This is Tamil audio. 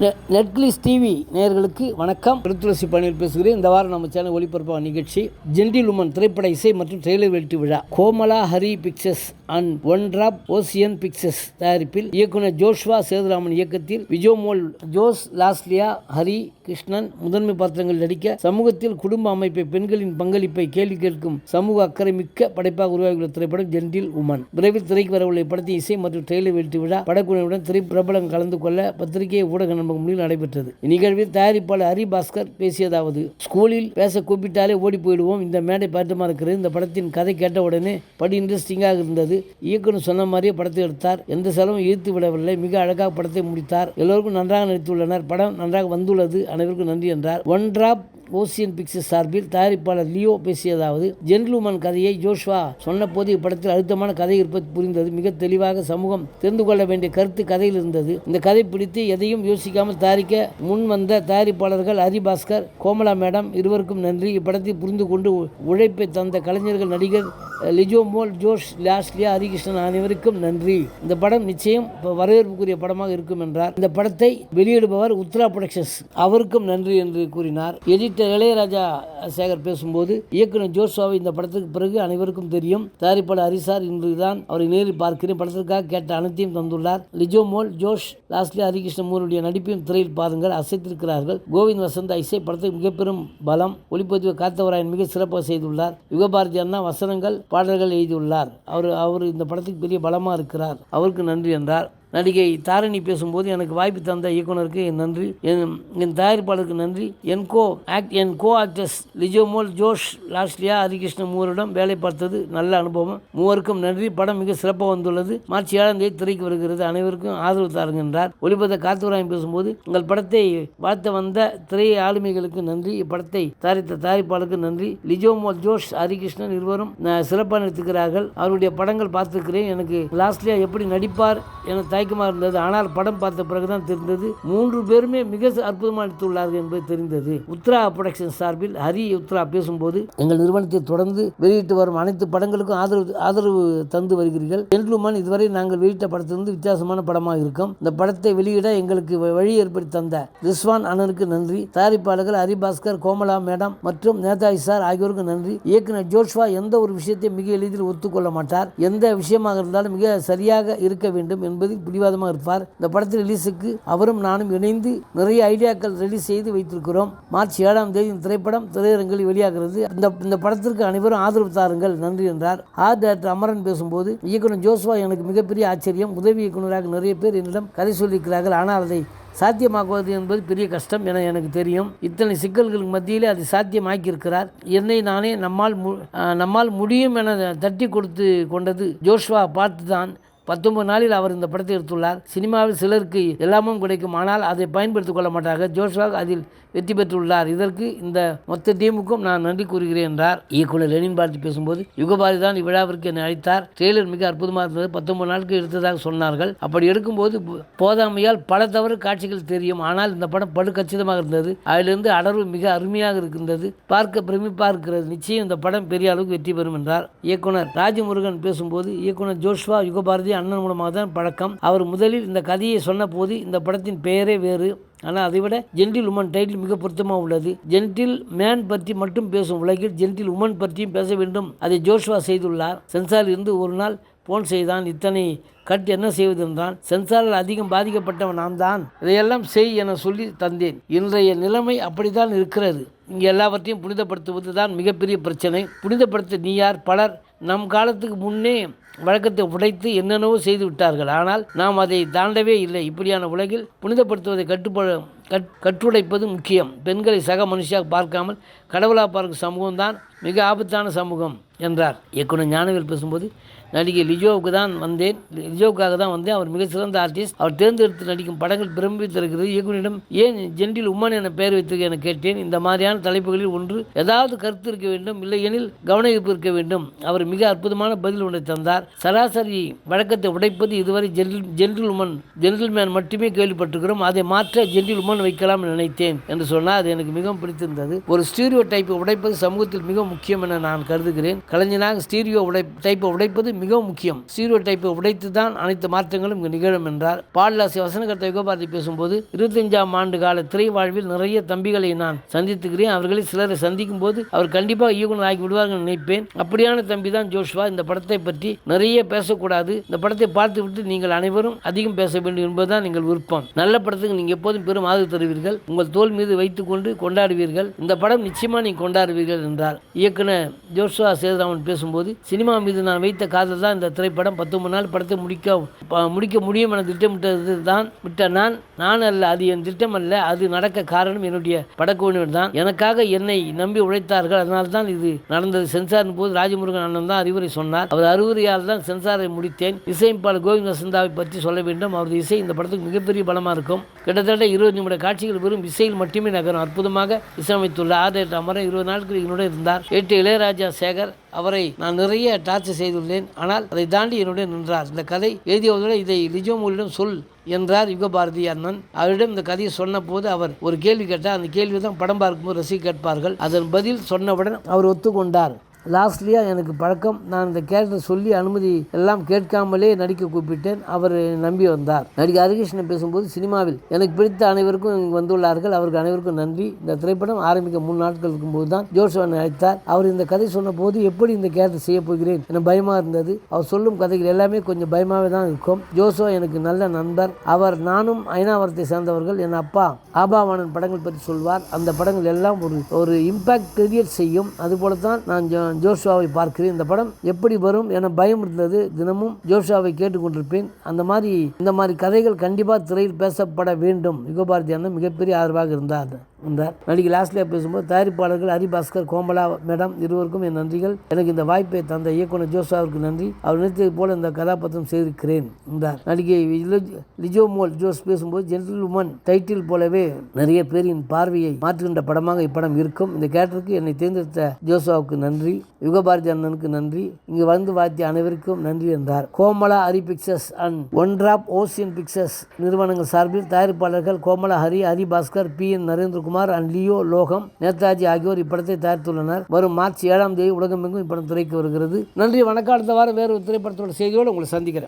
நெ- நெட்ஃப்ளிக்ஸ் டிவி நேயர்களுக்கு வணக்கம். திருத்துளசி பணியில் பேசுகிறேன். இந்த வாரம் நம்ம சேனல் ஒளிபரப்பான நிகழ்ச்சி ஜென்டில் உமன் திரைப்பட இசை மற்றும் ட்ரெய்லர் வெளியீட்டு விழா Komala Hari pictures and one drop ocean pictures தயாரிப்பில் இயக்குனர் ஜோஷ்வா சேதுராமன் இயக்கத்தில் விஜோமோல் ஜோஸ் லாஸ்லியா ஹரி கிருஷ்ணன் முதன்மை பாத்திரங்கள் நடிக்க சமூகத்தில் குடும்ப அமைப்பை பெண்களின் பங்களிப்பை கேள்வி கேட்கும் சமூக அக்கறை மிக்க படைப்பாக உருவாகியுள்ள திரைப்படம் ஜென்டில் உமன் விரைவில் திரைக்கு வரவுள்ள படத்தின் இசை மற்றும் ட்ரெய்லர் வெளியீட்டு விழா படக்குழுவுடன் திரை பிரபலம் கலந்து கொள்ள பத்திரிகை ஊடக நண்பகம் முன்னில் நடைபெற்றது. இந்நிகழ்வில் தயாரிப்பாளர் ஹரி பாஸ்கர் பேசியதாவது ஸ்கூலில் பேச கூப்பிட்டாலே ஓடி போயிடுவோம். இந்த மேடை பாட்டுமா இருக்கிறது. இந்த படத்தின் கதை கேட்ட உடனே படி இன்ட்ரெஸ்டிங்காக இருந்தது. இயக்குனர் சொன்ன மாதிரியே படத்தை எடுத்தார். எந்த செலவும் ஈர்த்து விடவில்லை. மிக அழகாக படத்தை முடித்தார். எல்லோருக்கும் நன்றாக நடித்துள்ளனர். படம் நன்றாக வந்துள்ளது. அனைவருக்கும் நன்றி என்றார். ஒன் டிராப் ஓசியன் பிக்சர்ஸ் சார்பில் தயாரிப்பாளர் லியோ பேசியதாவது ஜென்லுமன் கதையை ஜோஷ்வா சொன்னபோது இப்படத்தில் அழுத்தமான கதை இருப்பது புரிந்தது. மிக தெளிவாக சமூகம் தெரிந்து கொள்ள வேண்டிய கருத்து கதையில் இருந்தது. இந்த கதை பிடித்து எதையும் யோசிக்காமல் தயாரிக்க முன் வந்த தயாரிப்பாளர்கள் ஹரிபாஸ்கர் கோமலா மேடம் இருவருக்கும் நன்றி. இப்படத்தை புரிந்து கொண்டு உழைப்பை தந்த கலைஞர்கள் நடிகர் லிஜோ மோல் ஜோஷ் லாஸ்லியா ஹரிகிருஷ்ணன் அனைவருக்கும் நன்றி இந்த படம் நிச்சயம் வரவேற்புக்குரிய படமாக இருக்கும் என்றார். இந்த படத்தை வெளியிடுபவர் உத்ரா புரொடக்ஷன்ஸ் அவருக்கும் நன்றி என்று கூறினார். எடிட்டர் இளையராஜா சேகர் பேசும்போது இயக்குனர் ஜோஷ்வாவை இந்த படத்துக்கு பிறகு அனைவருக்கும் தெரியும். தயாரிப்பாளர் ஹரிசார் இன்றுதான் அவரை நேரில் பார்க்கிறேன். படத்திற்காக கேட்ட அனைத்தையும் தந்துள்ளார். லிஜோ மோல் ஜோஷ் லாஸ்லியா ஹரிகிருஷ்ணன் மூவருடைய நடிப்பையும் திரையில் பாருங்கள். அசைத்திருக்கிறார்கள். கோவிந்த் வசந்த இசை படத்துக்கு மிக பெரும் பலம் ஒளிப்பதிவு காத்தவராயன் மிக சிறப்பாக செய்துள்ளார். யுகபாரதி அண்ணா வசனங்கள் பாடல்கள் எழுதியுள்ளார். அவர் அவர் இந்த படத்துக்கு பெரிய பலமாக இருக்கிறார். அவருக்கு நன்றி என்றார். நடிகை தாரணி பேசும்போது எனக்கு வாய்ப்பு தந்த இயக்குனருக்கு என் நன்றி. என் என் தயாரிப்பாளருக்கு நன்றி. என் கோ ஆக்ட் என் co actors Lijomol Josh Losliya Harikrishnan மூவரிடம் வேலை பார்த்தது நல்ல அனுபவம். மூவருக்கும் நன்றி. படம் மிக சிறப்பாக வந்துள்ளது. மார்ச் ஏழாம் தேதி திரைக்கு வருகிறது. அனைவருக்கும் ஆதரவு தாருங்க என்றார் ஒளிபத காத்துராயம் பேசும்போது உங்கள் படத்தை வாழ்த்த வந்த திரை ஆளுமைகளுக்கு நன்றி. இப்படத்தை தயாரித்த தயாரிப்பாளருக்கு நன்றி. லிஜோமோல் ஜோஷ் ஹரிகிருஷ்ணன் இருவரும் சிறப்பாக நடித்துக்கிறார்கள் அவருடைய படங்கள் பார்த்துருக்கிறேன். எனக்கு லாஸ்ட்லியா எப்படி நடிப்பார் என தாய் தயக்கமாக இருந்தது. ஆனால் படம் பார்த்த பிறகுதான் தெரிந்தது. மூன்று பேருமே மிக அற்புதமாக நடித்துள்ளார்கள் என்பது தெரிந்தது. உத்ரா புரொடக்ஷன் சார்பில் ஹரி உத்ரா பேசும்போது எங்கள் நிறுவனத்தை தொடர்ந்து வெளியிட்டு வரும் அனைத்து படங்களுக்கும் ஆதரவு ஆதரவு தந்து வருகிறீர்கள். ஜென்ட்லுமன் இதுவரை நாங்கள் வெளியிட்ட படத்திலிருந்து வித்தியாசமான படமாக இருக்கும். இந்த படத்தை வெளியிட எங்களுக்கு வ- வழி ஏற்படுத்தி தந்த ரிஸ்வான் அண்ணனுக்கு நன்றி. தயாரிப்பாளர்கள் ஹரிபாஸ்கர் கோமலா மேடம் மற்றும் நேதாஜி சார் ஆகியோருக்கு நன்றி. இயக்குனர் ஜோஷ்வா எந்த ஒரு விஷயத்தையும் மிக எளிதில் ஒத்துக்கொள்ள மாட்டார். எந்த விஷயமாக இருந்தாலும் மிக சரியாக இருக்க வேண்டும் என்பதில் பிடிவாதமாக இருப்பார். இந்த படத்தின் ரிலீஸுக்கு அவரும் நானும் இணைந்து நிறைய ஐடியாக்கள் ரிலீஸ் செய்து வைத்திருக்கிறோம். மார்ச் ஏழாம் தேதி இந்த திரைப்படம் திரையரங்கில் வெளியாகிறது. இந்த இந்த படத்திற்கு அனைவரும் ஆதரவு தாருங்கள். நன்றி என்றார். ஆர். டாக்டர் அமரன் பேசும்போது இயக்குனர் ஜோஸ்வா எனக்கு மிகப்பெரிய ஆச்சரியம். உதவி இயக்குனராக நிறைய பேர் என்னிடம் கதை சொல்லியிருக்கிறார்கள். ஆனால் அதை சாத்தியமாக்குவது என்பது பெரிய கஷ்டம் என எனக்கு தெரியும். இத்தனை சிக்கல்களுக்கு மத்தியிலே அது சாத்தியமாக்கியிருக்கிறார். என்னை நானே நம்மால் மு- நம்மால் முடியும் என தட்டி கொடுத்து கொண்டது ஜோஷ்வா பார்த்து தான் பத்தொன்பது நாளில் அவர் இந்த படத்தை எடுத்துள்ளார். சினிமாவில் சிலருக்கு எல்லாமும் கிடைக்கும். ஆனால் அதை பயன்படுத்திக் கொள்ள மாட்டார்கள். ஜோஷ்வா அதில் வெற்றி பெற்றுள்ளார். இதற்கு இந்த மொத்த டீமுக்கும் நான் நன்றி கூறுகிறேன் என்றார். இயக்குனர் லெனின் பாரதி பேசும்போது யுகபாரதி தான் இவ்விழாவிற்கு என்னை அழைத்தார். ட்ரெய்லர் மிக அற்புதமாக இருந்தது. பத்தொன்பது நாட்கள் எடுத்ததாக சொன்னார்கள். அப்படி எடுக்கும்போது போதாமையால் பல தவறு காட்சிகள் தெரியும். ஆனால் இந்த படம் படு கச்சிதமாக இருந்தது. அதிலிருந்து அடர்வு மிக அருமையாக இருக்கின்றது. பார்க்க பிரமிப்பாக இருக்கிறது. நிச்சயம் இந்த படம் பெரிய அளவுக்கு வெற்றி பெறும் என்றார். இயக்குனர் ராஜமுருகன் பேசும்போது இயக்குனர் ஜோஷ்வா யுகபாரதி அண்ணன் மூலமாக தான் பழக்கம். அவர் முதலில் இந்த கதையை சொன்னபோது இந்த படத்தின் பெயரே வேறு. ஆனால் அதை விட ஜென்டில் உமன் டைட்டில் மிக பொருத்தமாக உள்ளது. ஜென்டில் மேன் பற்றி மட்டும் பேசும் உலகில் ஜென்டில் உமன் பற்றியும் பேச வேண்டும். அதை ஜோஷ்வா செய்துள்ளார். சென்சார் இருந்து ஒரு நாள் போன் செய்தான். இத்தனை கட் என்ன செய்வது என்றான். சென்சாரில் அதிகம் பாதிக்கப்பட்டவன் நான் தான். இதையெல்லாம் செய் என சொல்லி தந்தேன். இன்றைய நிலைமை அப்படித்தான் இருக்கிறது. இங்கே எல்லாவற்றையும் புனிதப்படுத்துவது தான் மிகப்பெரிய பிரச்சனை. புனிதப்படுத்த நீ யார்? பலர் நம் காலத்துக்கு முன்னே வழக்கத்தை உடைத்து என்னென்னவோ செய்து விட்டார்கள். ஆனால் நாம் அதை தாண்டவே இல்லை. இப்படியான உலகில் புனிதப்படுத்துவதை கட்டுப்பட கட் கட்டுடைப்பது முக்கியம். பெண்களை சக மனுஷியாக பார்க்காமல் கடவுளாக பார்க்கும் சமூகம் தான் மிக ஆபத்தான சமூகம் என்றார். இயக்குனர் ஞானவேல் பேசும்போது நடிகை லிஜோவுக்கு தான் வந்தேன். லிஜோவுக்காக தான் வந்தேன். அவர் மிக சிறந்த ஆர்டிஸ்ட் அவர் தேர்ந்தெடுத்து நடிக்கும் படங்கள் பிரமித்திருக்கிறது இயக்குனரிடம் ஏன் ஜென்டில் உம்மன் என பெயர் வைத்திருக்க? என கேட்டேன். இந்த மாதிரியான தலைப்புகளில் ஒன்று ஏதாவது கருத்து இருக்க வேண்டும் இல்லையெனில் கவன இருக்க வேண்டும். அவர் மிக அற்புதமான பதில் ஒன்றை தந்தார். சொன்னார் சராசரி வழக்கத்தை உடைப்பது இதுவரை ஜென்டில் ஜென்டில்மன் ஜென்டில்மேன் மட்டுமே கேள்விப்பட்டிருக்கிறோம். அதை மாற்ற ஜென்டில்மன் வைக்கலாம் நினைத்தேன் என்று சொன்னால் அது எனக்கு மிகவும் பிடித்திருந்தது. ஒரு ஸ்டீரியோ டைப்பை உடைப்பது சமூகத்தில் மிக முக்கியம் என நான் கருதுகிறேன். கலைஞனாக ஸ்டீரியோ உடை டைப்பை உடைப்பது மிகவும் முக்கியம். ஸ்டீரியோ டைப்பை உடைத்து தான் அனைத்து மாற்றங்களும் இங்கு நிகழும் என்றார். பாடலாசி வசனகர்த்த யுகபாரதி பேசும்போது இருபத்தஞ்சாம் ஆண்டு கால திரை வாழ்வில் நிறைய தம்பிகளை நான் சந்தித்துக்கிறேன் அவர்களை சிலரை சந்திக்கும் போது அவர் கண்டிப்பாக இயக்குனர் ஆகி விடுவார்கள் நினைப்பேன். அப்படியான தம்பி தான் ஜோஷ்வா. இந்த படத்தை பற்றி நிறைய பேசக்கூடாது. இந்த படத்தை பார்த்து விட்டு நீங்கள் அனைவரும் அதிகம் பேச வேண்டும் என்பதுதான் நீங்கள் விருப்பம். நல்ல படத்துக்கு நீங்கள் எப்போதும் பெரும் ஆதரவு தருவீர்கள். உங்கள் தோல் மீது வைத்துக்கொண்டு கொண்டாடுவீர்கள். இந்த படம் நிச்சயமாக நீங்கள் கொண்டாடுவீர்கள் என்றார். இயக்குனர் ஜோஷுவா சேதுராமன் பேசும்போது சினிமா மீது நான் வைத்த காதல் தான் இந்த திரைப்படம். பத்தொன்பது நாள் படத்தை முடிக்க முடிக்க முடியும் என திட்டமிட்டது தான் விட்ட நான். நான் அல்ல அது என் திட்டம் அல்ல அது நடக்க காரணம் என்னுடைய படக்குழுவினர் தான். எனக்காக என்னை நம்பி உழைத்தார்கள். அதனால்தான் இது நடந்தது. சென்சாரின் போது ராஜமுருகன் அண்ணன் தான் அறிவுரை சொன்னார். அவர் அறிவுரையால் தான் சென்சாரை முடித்தேன். இசையமைப்பாளர் கோவிந்த சிந்தாவை பற்றி சொல்ல வேண்டும். அவரது இசை இந்த படத்துக்கு மிகப்பெரிய பலமாக இருக்கும். கிட்டத்தட்ட இருபது நிமிட காட்சிகள் வெறும் இசையில் மட்டுமே நகரும். அற்புதமாக இசையமைத்துள்ள ஆதேட் அமரன் இருபது நாட்கள் என்னுடன் இருந்தார். எட்டு இளையராஜா சேகர் அவரை நான் நிறைய டார்ச்சர் செய்துள்ளேன். ஆனால் அதை தாண்டி என்னுடன் நின்றார். இந்த கதை எழுதியவதோடு இதை லிஜோமூலிடம் சொல் என்றார் யுகபாரதி அண்ணன் அவரிடம் இந்த கதையை சொன்னபோது அவர் ஒரு கேள்வி கேட்டார். அந்த கேள்வி தான் படம் பார்க்கும்போது ரசிக கேட்பார்கள். அதன் பதில் சொன்னவுடன் அவர் ஒத்துக்கொண்டார். லாஸ்ட்லியாக எனக்கு பழக்கம். நான் இந்த கேரக்டர் சொல்லி அனுமதி எல்லாம் கேட்காமலே நடிக்க கூப்பிட்டேன். அவர் நம்பி வந்தார். நடிகர் ஹரிகிருஷ்ணன் பேசும்போது சினிமாவில் எனக்கு பிடித்த அனைவருக்கும் இங்கு வந்துள்ளார்கள். அவருக்கு அனைவருக்கும் நன்றி. இந்த திரைப்படம் ஆரம்பிக்க மூணு நாட்கள் இருக்கும்போது தான் ஜோஷுவன் அழைத்தார். அவர் இந்த கதை சொன்னபோது எப்படி இந்த கேரக்டர் செய்ய போகிறேன் என பயமாக இருந்தது. அவர் சொல்லும் கதைகள் எல்லாமே கொஞ்சம் பயமாகவே தான் இருக்கும். ஜோசோ எனக்கு நல்ல நண்பர். அவர் நானும் ஐநாவரத்தை சேர்ந்தவர்கள். என் அப்பா ஆபாவானன் படங்கள் பற்றி சொல்வார். அந்த படங்கள் எல்லாம் ஒரு ஒரு இம்பாக்ட் கிரியேட் செய்யும். அதுபோல தான் நான் நான் ஜோஷுவாவை பார்க்கிறேன். இந்த படம் எப்படி வரும் என பயம் இருந்தது. தினமும் ஜோஷுவாவை கேட்டுக்கொண்டிருப்பேன். அந்த மாதிரி இந்த மாதிரி கதைகள் கண்டிப்பாக திரையில் பேசப்பட வேண்டும். யுகபாரதி அண்ணன் மிகப்பெரிய ஆதரவாக இருந்தார். வந்தார். நடிகை லாஸ்ட்லியா பேசும்போது தயாரிப்பாளர்கள் ஹரிபாஸ்கர் கோமலா மேடம் இருவருக்கும் என் நன்றிகள். எனக்கு இந்த வாய்ப்பை தந்த இயக்குனர் ஜோஷாவிற்கு நன்றி. அவர் நினைத்தது போல இந்த கதாபாத்திரம் செய்திருக்கிறேன் என்றார். நடிகை லிஜோமோல் ஜோஸ் பேசும்போது ஜென்டில் உமன் டைட்டில் போலவே நிறைய பேரின் பார்வையை மாற்றுகின்ற படமாக இப்படம் இருக்கும். இந்த கேரக்டருக்கு என்னை தேர்ந்தெடுத்த ஜோஷாவுக்கு நன்றி. யுகபாரதி அண்ணனுக்கு நன்றி. இங்கு வந்து வாத்திய அனைவருக்கும் நன்றி என்றார். Komala Hari pictures and one ocean pictures நிறுவனங்கள் சார்பில் தயாரிப்பாளர்கள் Komala Hari Hari Bhaskar P N Narendra Kumar and Leo Logam Netaji ஆகியோர் இப்படத்தை தயாரித்துள்ளனர். வரும் மார்ச் ஏழாம் தேதி உலகமெங்கும் இப்படம் திரைக்கு வருகிறது. நன்றி வணக்கம். அடுத்த வாரம் வேறு ஒரு திரைப்படத்தோட செய்தியோடு உங்களை சந்திக்கிறேன்.